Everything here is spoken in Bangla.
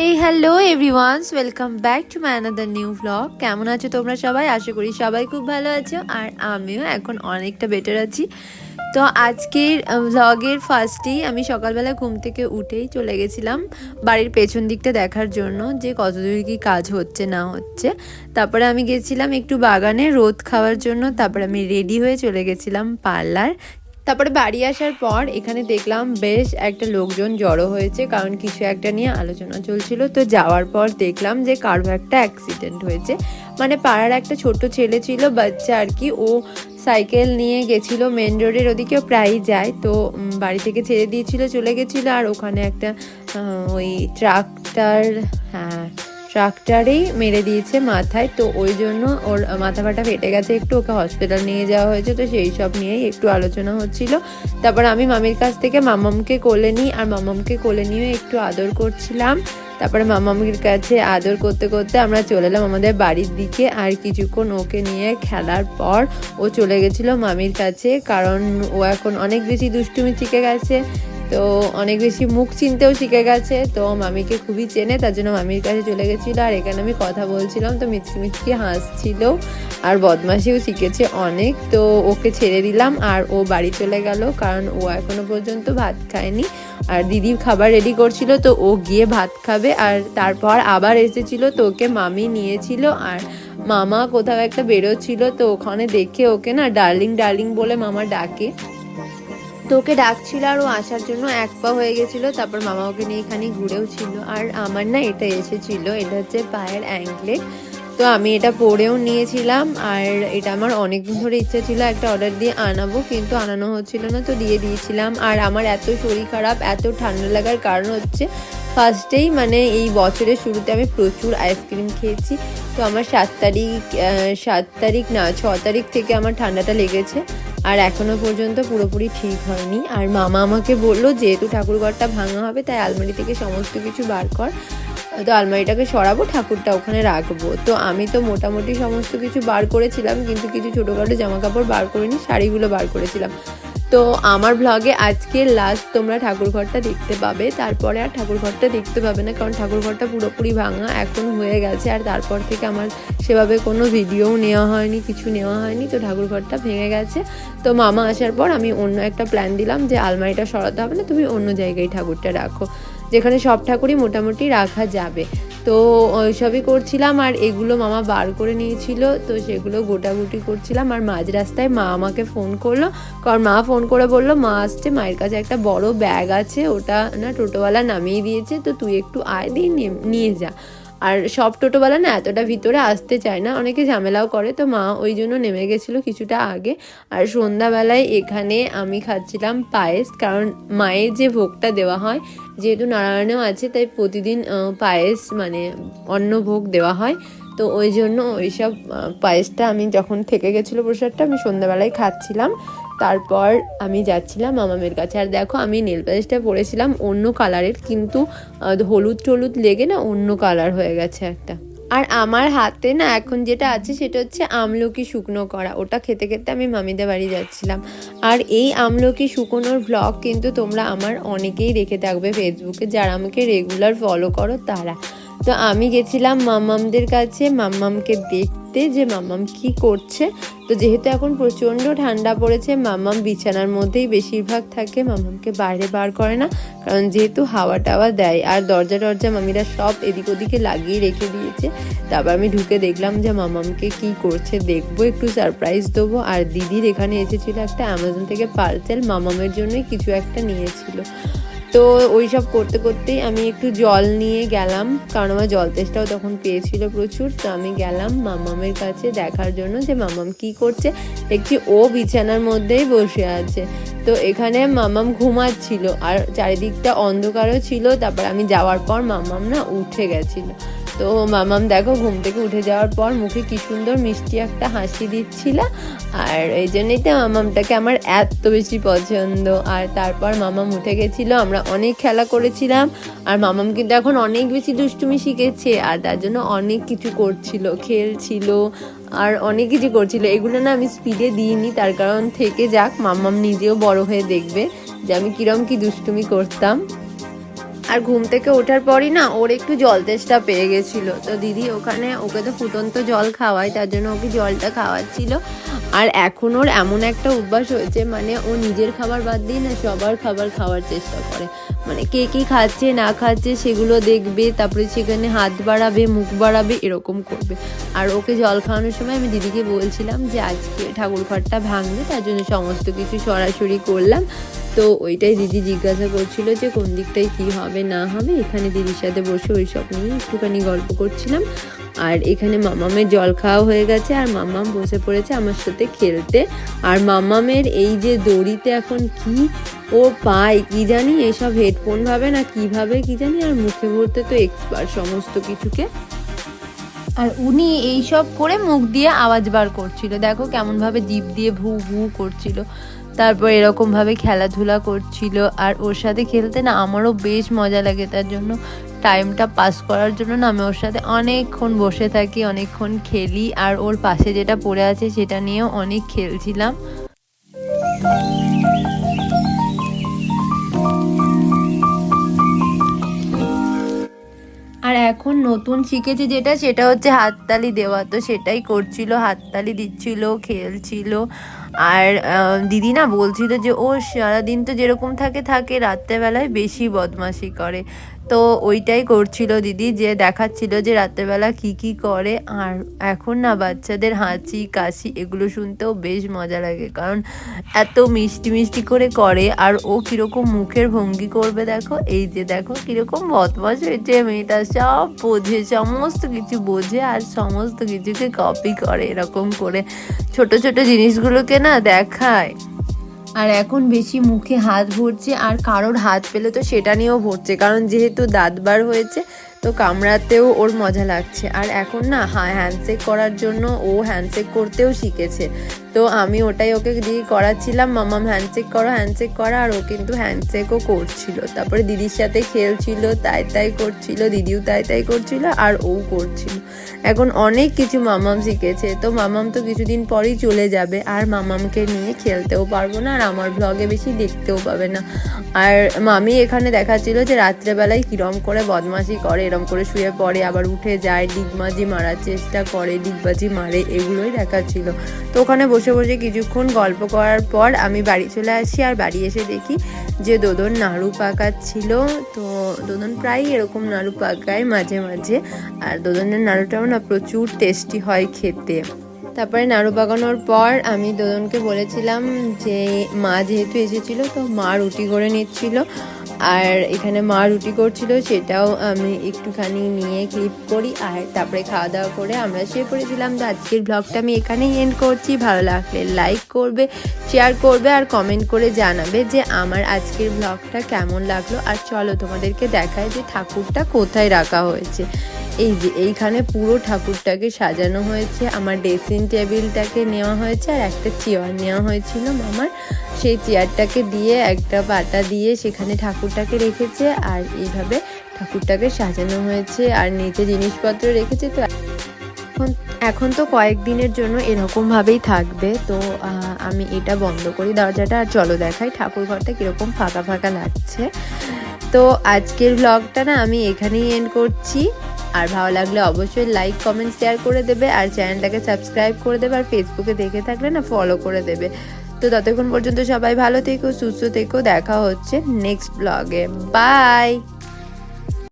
Hey hello everyone's welcome back to my another new vlog কেমন আছো তোমরা সবাই? আশা করি সবাই খুব ভালো আছো, আর আমিও এখন অনেকটা বেটার আছি। তো আজকের ভ্লগের ফার্স্টেই আমি সকালবেলা ঘুম থেকে উঠেই চলে গেছিলাম বাড়ির পেছন দিকটা দেখার জন্য, যে কতদূর কি কাজ হচ্ছে, না হচ্ছে। তারপরে আমি গেছিলাম একটু বাগানে, রোদ খাওয়ার জন্য। তারপরে আমি রেডি হয়ে চলে গেছিলাম পার্লার। তারপরে বাড়ি আসার পর এখানে দেখলাম বেশ একটা লোকজন জড়ো হয়েছে, কারণ কিছু একটা নিয়ে আলোচনা চলছিল। তো যাওয়ার পর দেখলাম যে কারও একটা অ্যাক্সিডেন্ট হয়েছে। মানে পাড়ার একটা ছোট ছেলে ছিল, বাচ্চা আর কি। ও সাইকেল নিয়ে গেছিল মেন রোডের ওদিকেও প্রায়ই যায়। তো বাড়ি থেকে ছেড়ে দিয়েছিল, চলে গেছিল। আর ওখানে একটা ওই ট্রাকটার হ্যাঁ ট্রাক্টারেই মেরে দিয়েছে মাথায়। তো ওই জন্য ওর মাথা ফাটা ফেটে গেছে। একটু ওকে হসপিটাল নিয়ে যাওয়া হয়েছে। তো সেই সব নিয়েই একটু আলোচনা হচ্ছিল। তারপর আমি মামির কাছ থেকে মামামকে কোলে নিই আর মামামকে কোলে নিয়ে একটু আদর করছিলাম। তারপরে মামামির কাছে আদর করতে করতে আমরা চলে এলাম আমাদের বাড়ির দিকে। আর কিছুক্ষণ ওকে নিয়ে খেলার পর ও চলে গেছিল মামির কাছে। কারণ ও এখন অনেক বেশি দুষ্টুমি শিখে গেছে। তো অনেক বেশি মুখ চিনতেও শিখে গেছে। তো মামিকে খুবই চেনে, তার জন্য মামির কাছে চলে গেছিল। আর এখানে আমি কথা বলছিলাম, তো মিচকি মিচকি হাসছিল আর বদমাশিও শিখেছে অনেক। তো ওকে ছেড়ে দিলাম আর ও বাড়ি চলে গেল, কারণ ও এখনও পর্যন্ত ভাত খায়নি। আর দিদি খাবার রেডি করছিল, তো ও গিয়ে ভাত খাবে। আর তারপর আবার এসেছিল, তো ওকে মামি নিয়েছিল। আর মামা কোথাও একটা বেরোচ্ছিল, তো ওখানে দেখে ওকে না, ডার্লিং ডার্লিং বলে মামা ডাকে। তো ওকে ডাকছিল আর ও আসার জন্য এক পা হয়ে গেছিল, তারপর মামা ওকে নিয়ে এখানে ঘুরেও ছিল। আর আমার না এটা এসেছিল, এটা হচ্ছে পায়ের অ্যাঙ্কলেট তো আমি এটা পরেও নিয়েছিলাম, আর এটা আমার অনেকদিন ধরে ইচ্ছা ছিল একটা অর্ডার দিয়ে আনাবো, কিন্তু আনানো হচ্ছিল না, তো দিয়ে দিয়েছিলাম। আর আমার এত শরীর খারাপ, এত ঠান্ডা লাগার কারণ হচ্ছে ফার্স্টেই মানে এই বছরের শুরুতে আমি প্রচুর আইসক্রিম খেয়েছি। তো আমার সাত তারিখ সাত তারিখ না, ছ তারিখ থেকে আমার ঠান্ডাটা লেগেছে। আর এখনও পর্যন্ত পুরোপুরি ঠিক হয়নি। আর মামা আমাকে বলল, যেহেতু ঠাকুরঘরটা ভাঙা হবে, তাই আলমারি থেকে সমস্ত কিছু বার কর। তো আলমারিটাকে সরাবো, ঠাকুরটা ওখানে রাখব। তো আমি তো মোটামুটি সমস্ত কিছু বার করেছিলাম, কিন্তু কিছু ছোটোখাটো জামা কাপড় বার করিনি, শাড়িগুলো বার করেছিলাম। তো আমার ব্লগে আজকে লাস্ট তোমরা ঠাকুরঘরটা দেখতে পাবে। তারপরে আর ঠাকুরঘরটা দেখতে পাবে না, কারণ ঠাকুরঘরটা পুরোপুরি ভাঙা এখন হয়ে গেছে। আর তারপর থেকে আমার সেভাবে কোনো ভিডিওও নেওয়া হয়নি, কিছু নেওয়া হয়নি, তো ঠাকুরঘরটা ভেঙে গেছে। তো মামা আসার পর আমি অন্য একটা প্ল্যান দিলাম যে আলমারিটা সরাতে হবে না, তুমি অন্য জায়গায় ঠাকুরটা রাখো। যেখানে সব ঠাকুরই মোটামুটি রাখা যাবে। তো ওইসবই করছিলাম আর এগুলো মামা বার করে নিয়েছিল, তো সেগুলো গোটাগুটি করছিলাম আর মাঝ রাস্তায় মা আমাকে ফোন করল, কারণ মা ফোন করে বলল, মা আসছে, মায়ের কাছে একটা বড় ব্যাগ আছে, ওটা না টোটোওয়ালা নামিয়ে দিয়েছে, তো তুই একটু আয়, দিয়ে নিয়ে যা। আর সব টোটোওয়ালা না এতটা ভিতরে আসতে চায় না, অনেকে ঝামেলাও করে। তো মা ওই জন্য নেমে গেছিল কিছুটা আগে। আর সন্ধ্যাবেলায় এখানে আমি খাচ্ছিলাম পায়েস, কারণ মায়ের যে ভোগটা দেওয়া হয়, যেহেতু নারায়ণেও আছে, তাই প্রতিদিন পায়েস মানে অন্ন ভোগ দেওয়া হয়। তো ওই জন্য ওইসব পায়েসটা আমি যখন থেকে গেছিল প্রসাদটা, আমি সন্ধ্যাবেলায় খাচ্ছিলাম। তারপর আমি যাচ্ছিলাম মামামের কাছে। আর দেখো, আমি নেল পালিশটা পরেছিলাম অন্য কালারের, কিন্তু হলুদ টলুদ লেগে না অন্য কালার হয়ে গেছে একটা। আর আমার হাতে না এখন যেটা আছে, সেটা হচ্ছে আমলকি শুকনো করা ওটা খেতে খেতে আমি মামিদের বাড়ি যাচ্ছিলাম। আর এই আমলকি শুকনোর ভ্লগ কিন্তু তোমরা আমার অনেকেই দেখে থাকবে ফেসবুকে যারা আমাকে রেগুলার ফলো করো তারা। তো আমি গেছিলাম মাম্মামদের কাছে, মাম্মামকে দেখতে যে মাম্মাম কি করছে। তো যেহেতু এখন প্রচণ্ড ঠান্ডা পড়েছে, মাম্মাম বিছানার মধ্যেই বেশিরভাগ থাকে, মাম্মামকে বাইরে বার করে না। কারণ যেহেতু হাওয়া টাওয়া দেয়, আর দরজা টরজা মামিরা সব এদিক ওদিকে লাগিয়ে রেখে দিয়েছে। তারপর আমি ঢুকে দেখলাম যে মামামকে কি করছে, দেখব, একটু সারপ্রাইজ দেবো। আর দিদির এখানে এসেছিল একটা অ্যামাজন থেকে পার্সেল মামামের জন্যই কিছু একটা নিয়েছিল। তো ওই সব করতে করতেই আমি একটু জল নিয়ে গেলাম, কারণ আমার জল তেষ্টাও তখন পেয়েছিল প্রচুর, তো আমি গেলাম মামামের কাছে দেখার জন্য যে মামাম কি করছে একটি ও বিছানার মধ্যেই বসে আছে। তো এখানে মামাম ঘুমাচ্ছিল আর চারিদিকটা অন্ধকারও ছিল, তারপর আমি যাওয়ার পর মামাম না উঠে গেছিল। তো মামাম দেখো, ঘুম থেকে উঠে যাওয়ার পর মুখে কি সুন্দর মিষ্টি একটা হাসি দিচ্ছিল। আর এই জন্যই তো মামামটাকে আমার এত বেশি পছন্দ। আর তারপর মামাম উঠে গেছিল, আমরা অনেক খেলা করেছিলাম। আর মামাম কিন্তু এখন অনেক বেশি দুষ্টুমি শিখেছে, আর তার জন্য অনেক কিছু করছিল, খেলছিল, আর অনেক কিছু করছিল। এগুলো না আমি স্পিডে দিইনি, তার কারণ থেকে যাক, মামাম নিজেও বড় হয়ে দেখবে যে আমি কিরম কি দুষ্টুমি করতাম। আর ঘুম থেকে ওঠার পরই না ওর একটু জল তেষ্টা পেয়ে গেছিল। তো দিদি ওখানে ওকে তো ফুটন্ত জল খাওয়ায়, তার জন্য ওকে জলটা খাওয়াচ্ছিল। আর এখন ওর এমন একটা অভ্যাস হয়েছে মানে ও নিজের খাবার বাদ দিয়ে না সবার খাবার খাওয়ার চেষ্টা করে। মানে কে কি খাচ্ছে, না খাচ্ছে সেগুলো দেখবে, তারপরে সেখানে হাত বাড়াবে, মুখ বাড়াবে, এরকম করবে। আর ওকে জল খাওয়ানোর সময় আমি দিদিকে বলছিলাম যে, আজকে ঠাকুর ঘরটা ভাঙবে, তার জন্য সমস্ত কিছু সরাসরি করলাম। তো ওইটাই দিদি জিজ্ঞাসা করছিল যে কোন দিকটায় কি হবে, না হবে। এখানে দিদির সাথে বসে ওই সব নিয়ে একটুখানি গল্প করছিলাম। আর এখানে মামামের জল খাওয়া হয়ে গেছে, আর মামাম বসে পড়েছে আমার সাথে খেলতে। আর মামামের এই যে দড়িতে এখন কি ও পায়, কি জানি, এসব হেডফোন ভাবে না কীভাবে, কি জানি, আর মুখে ভরতে তো এক্সপার্ট সমস্ত কিছুকে আর উনি এই সব করে মুখ দিয়ে আওয়াজ বার করছিল। দেখো কেমন ভাবে জিভ দিয়ে ভু ভু করছিল। তারপর এরকম ভাবে খেলাধুলা করছিল। আর ওর সাথে খেলতে না আমারও বেশ মজা লাগে তার জন্য। টাইমটা পাস করার জন্য না আমি ওর সাথে অনেকক্ষণ বসে থাকি, অনেকক্ষণ খেলি। আর ওর পাশে যেটা পড়ে আছে সেটা নিয়েও অনেক খেলছিলাম। এখন নতুন শিখেছি যেটা, সেটা হচ্ছে হাততালি দেওয়া। তো সেটাই করছিল, হাততালি দিচ্ছিল, খেলছিল। আর দিদি না বলছিল যে ও সারাদিন তো যেরকম থাকে থাকে, রাত্রেবেলায় বেশি বদমাশি করে। তো ওইটাই করছিল দিদি, যে দেখাচ্ছিল যে রাত্রেবেলা কি কি করে। আর এখন না বাচ্চাদের হাঁচি, কাশি এগুলো শুনতেও বেশ মজা লাগে, কারণ এত মিষ্টি মিষ্টি করে করে। আর ও কীরকম মুখের ভঙ্গি করবে দেখো, এই যে দেখো কীরকম বদমাস হয়েছে মেয়েটা, সব বোঝে, সমস্ত কিছু বোঝে আর সমস্ত কিছুকে কপি করে এরকম করে। ছোট ছোট জিনিসগুলোকে না দেখায়। আর এখন বেশি মুখে হাত ভরছে আর কারোর হাত পেলে তো সেটা নিয়েও ভরছে। কারণ যেহেতু দাঁত বার হয়েছে তো কামড়াতেও ওর মজা লাগছে। আর এখন না হ্যাঁ হ্যান্ডশেক করার জন্য ও হ্যান্ডশেক করতেও শিখেছে। তো আমি ওটাই ওকে দিয়ে করাচ্ছিলাম মামাম হ্যান্ডশেক করো হ্যান্ডশেক করা। আর ও কিন্তু হ্যান্ডশেকও করছিল। তারপরে দিদির সাথে খেলছিল, তাই তাই করছিল, দিদিও তাই তাই করছিল, আর ও করছিল। এখন অনেক কিছু মামাম শিখেছে। তো মামাম তো কিছুদিন পরেই চলে যাবে। আর মামামকে নিয়ে খেলতেও পারব না, আর আমার ব্লগে বেশি দেখতেও পাবে না। আর মামি এখানে দেখাচ্ছিল যে রাত্রেবেলায় কিরম করে বদমাশি করে এরম করে শুয়ে পড়ে, আবার উঠে যায় ডিগবাজি মারার চেষ্টা করে, ডিগবাজি মারে, এগুলোই দেখাচ্ছিল তো ওখানে বসে বসে কিছুক্ষণ গল্প করার পর আমি বাড়ি চলে আসি আর বাড়ি এসে দেখি যে দোদন নাড়ু পাকাচ্ছিল। তো দোদন প্রায়ই এরকম নাড়ু পাকায় মাঝে মাঝে। আর দোদনের নাড়ুটাও না প্রচুর টেস্টি হয় খেতে। তারপরে নাড়ু পাকানোর পর আমি দোদনকে বলেছিলাম যে, মা যেহেতু এসেছিল, তো মা রুটি করে নিচ্ছিল। আর এখানে মা রুটি করছিল, সেটাও আমি একটুখানি নিয়ে ক্লিপ করি আর তারপরে খাওয়া দাওয়া করে আমরা শুয়ে পড়েছিলাম তো আজকের ব্লগটা আমি এখানেই এন্ড করছি। ভালো লাগলে লাইক করবে শেয়ার করবে আর কমেন্ট করে জানাবে যে আমার আজকের ব্লগটা কেমন লাগল। আর চলো তোমাদেরকে দেখায় যে ঠাকুরটা কোথায় রাখা হয়েছে। এই যে, এইখানে পুরো ঠাকুরটাকে সাজানো হয়েছে, আমার ড্রেসিং টেবিলটাকে নেওয়া হয়েছে, আর একটা চেয়ার নেওয়া হয়েছিল মামার। সেই চেয়ারটাকে দিয়ে একটা পাতা দিয়ে সেখানে ঠাকুরটাকে রেখেছে, আর এইভাবে ঠাকুরটাকে সাজানো হয়েছে, আর নিচে জিনিসপত্র রেখেছে। তো এখন এখন তো কয়েকদিনের জন্য এরকমভাবেই থাকবে। তো আমি এটা বন্ধ করি দরজাটা, আর চলো দেখাই ঠাকুর ঘরটা কীরকম ফাঁকা ফাঁকা লাগছে। তো আজকের ব্লগটা না আমি এখানেই এন্ড করছি। আর ভালো লাগলে অবশ্যই লাইক কমেন্ট শেয়ার করে দেবে আর চ্যানেলটাকে সাবস্ক্রাইব করে দেবে আর ফেসবুকে দেখে থাকলে না ফলো করে দেবে। তো ততক্ষণ পর্যন্ত সবাই ভালো থেকো, সুস্থ থেকো, দেখা হচ্ছে নেক্সট ব্লগে বাই